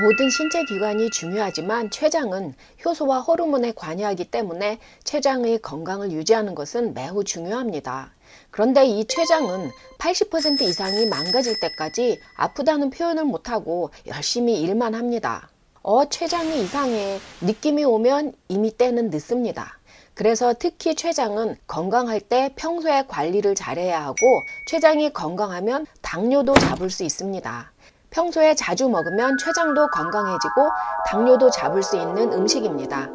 모든 신체 기관이 중요하지만 췌장은 효소와 호르몬에 관여하기 때문에 췌장의 건강을 유지하는 것은 매우 중요합니다. 그런데 이 췌장은 80% 이상이 망가질 때까지 아프다는 표현을 못하고 열심히 일만 합니다. 어, 췌장이 이상해. 느낌이 오면 이미 때는 늦습니다. 그래서 특히 췌장은 건강할 때 평소에 관리를 잘해야 하고 췌장이 건강하면 당뇨도 잡을 수 있습니다. 평소에 자주 먹으면 췌장도 건강해지고 당뇨도 잡을 수 있는 음식입니다.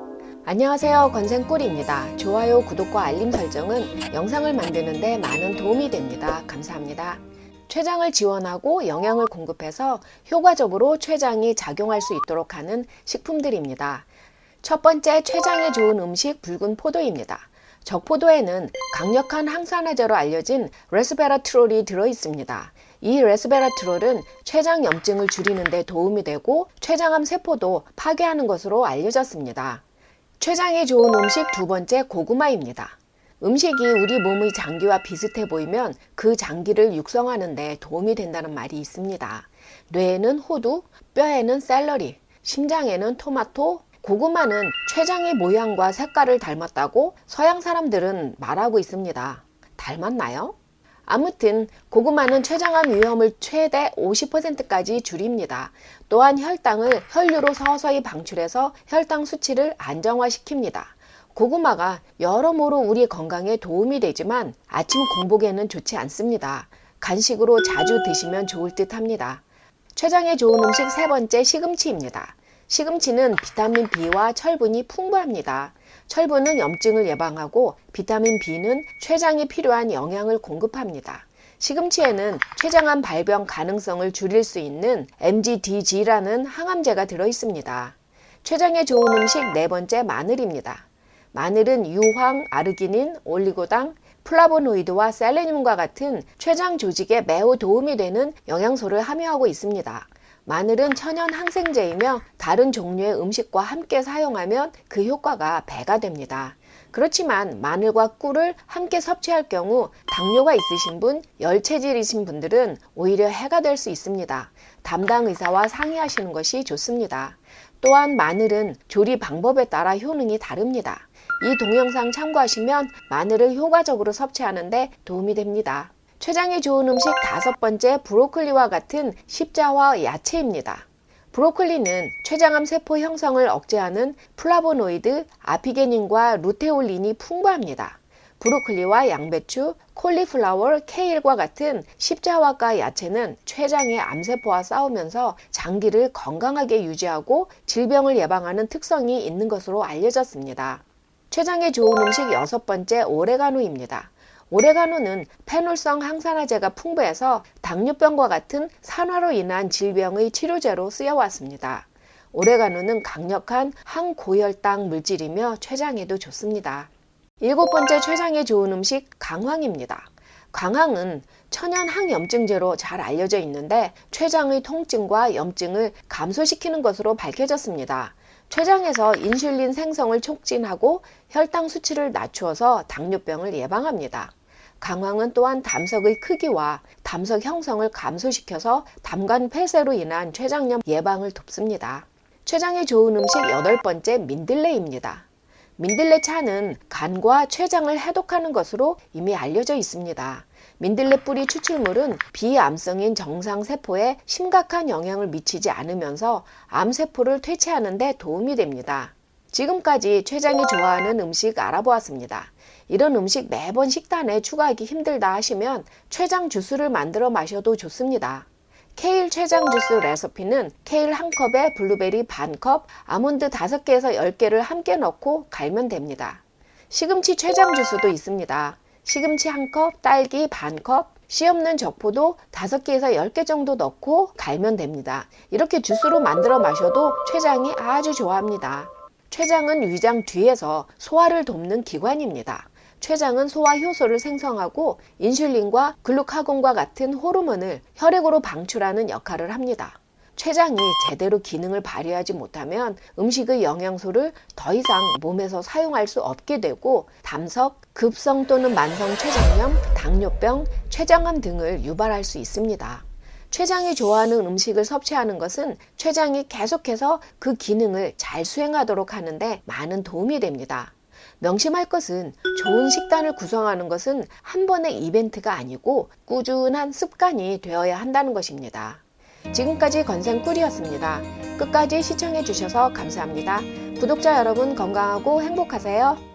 안녕하세요. 건생꿀입니다. 좋아요, 구독과 알림 설정은 영상을 만드는데 많은 도움이 됩니다. 감사합니다. 췌장을 지원하고 영양을 공급해서 효과적으로 췌장이 작용할 수 있도록 하는 식품들입니다. 첫 번째 췌장에 좋은 음식 붉은 포도입니다. 적포도에는 강력한 항산화제로 알려진 레스베라트롤이 들어 있습니다. 이 레스베라트롤은 췌장 염증을 줄이는 데 도움이 되고 췌장암 세포도 파괴하는 것으로 알려졌습니다. 췌장에 좋은 음식 두 번째 고구마입니다. 음식이 우리 몸의 장기와 비슷해 보이면 그 장기를 육성하는 데 도움이 된다는 말이 있습니다. 뇌에는 호두, 뼈에는 샐러리, 심장에는 토마토, 고구마는 췌장의 모양과 색깔을 닮았다고 서양 사람들은 말하고 있습니다. 닮았나요? 아무튼 고구마는 췌장암 위험을 최대 50%까지 줄입니다. 또한 혈당을 혈류로 서서히 방출해서 혈당 수치를 안정화시킵니다. 고구마가 여러모로 우리 건강에 도움이 되지만 아침 공복에는 좋지 않습니다. 간식으로 자주 드시면 좋을 듯 합니다. 췌장에 좋은 음식 세 번째 시금치입니다. 시금치는 비타민 B와 철분이 풍부합니다. 철분은 염증을 예방하고 비타민 B는 췌장이 필요한 영양을 공급합니다. 시금치에는 췌장암 발병 가능성을 줄일 수 있는 MGDG라는 항암제가 들어 있습니다. 췌장에 좋은 음식 네 번째 마늘입니다. 마늘은 유황, 아르기닌, 올리고당, 플라보노이드와 셀레늄과 같은 췌장 조직에 매우 도움이 되는 영양소를 함유하고 있습니다. 마늘은 천연 항생제이며 다른 종류의 음식과 함께 사용하면 그 효과가 배가 됩니다. 그렇지만 마늘과 꿀을 함께 섭취할 경우 당뇨가 있으신 분, 열체질이신 분들은 오히려 해가 될 수 있습니다. 담당 의사와 상의하시는 것이 좋습니다. 또한 마늘은 조리 방법에 따라 효능이 다릅니다. 이 동영상 참고하시면 마늘을 효과적으로 섭취하는데 도움이 됩니다. 췌장에 좋은 음식 다섯 번째 브로콜리와 같은 십자화 야채입니다. 브로콜리는 췌장암 세포 형성을 억제하는 플라보노이드, 아피게닌과 루테올린이 풍부합니다. 브로콜리와 양배추, 콜리플라워, 케일과 같은 십자화과 야채는 췌장의 암세포와 싸우면서 장기를 건강하게 유지하고 질병을 예방하는 특성이 있는 것으로 알려졌습니다. 췌장에 좋은 음식 여섯 번째 오레가노입니다. 오레가노는 페놀성 항산화제가 풍부해서 당뇨병과 같은 산화로 인한 질병의 치료제로 쓰여왔습니다. 오레가노는 강력한 항고혈당 물질이며 췌장에도 좋습니다. 일곱 번째 췌장에 좋은 음식 강황입니다. 강황은 천연 항염증제로 잘 알려져 있는데 췌장의 통증과 염증을 감소시키는 것으로 밝혀졌습니다. 췌장에서 인슐린 생성을 촉진하고 혈당 수치를 낮추어서 당뇨병을 예방합니다. 강황은 또한 담석의 크기와 담석 형성을 감소시켜서 담관 폐쇄로 인한 췌장염 예방을 돕습니다. 췌장에 좋은 음식 여덟 번째 민들레입니다. 민들레 차는 간과 췌장을 해독하는 것으로 이미 알려져 있습니다. 민들레 뿌리 추출물은 비암성인 정상 세포에 심각한 영향을 미치지 않으면서 암세포를 퇴치하는 데 도움이 됩니다. 지금까지 췌장이 좋아하는 음식 알아보았습니다. 이런 음식 매번 식단에 추가하기 힘들다 하시면 췌장 주스를 만들어 마셔도 좋습니다. 케일 췌장 주스 레시피는 케일 한 컵에 블루베리 반 컵, 아몬드 5개에서 10개를 함께 넣고 갈면 됩니다. 시금치 췌장 주스도 있습니다. 시금치 한 컵, 딸기 반 컵, 씨 없는 적포도 5개에서 10개 정도 넣고 갈면 됩니다. 이렇게 주스로 만들어 마셔도 췌장이 아주 좋아합니다. 췌장은 위장 뒤에서 소화를 돕는 기관입니다. 췌장은 소화 효소를 생성하고 인슐린과 글루카곤과 같은 호르몬을 혈액으로 방출하는 역할을 합니다. 췌장이 제대로 기능을 발휘하지 못하면 음식의 영양소를 더 이상 몸에서 사용할 수 없게 되고 담석, 급성 또는 만성 췌장염, 당뇨병, 췌장암 등을 유발할 수 있습니다. 췌장이 좋아하는 음식을 섭취하는 것은 췌장이 계속해서 그 기능을 잘 수행하도록 하는데 많은 도움이 됩니다. 명심할 것은 좋은 식단을 구성하는 것은 한 번의 이벤트가 아니고 꾸준한 습관이 되어야 한다는 것입니다. 지금까지 건생 꿀이었습니다. 끝까지 시청해 주셔서 감사합니다. 구독자 여러분 건강하고 행복하세요.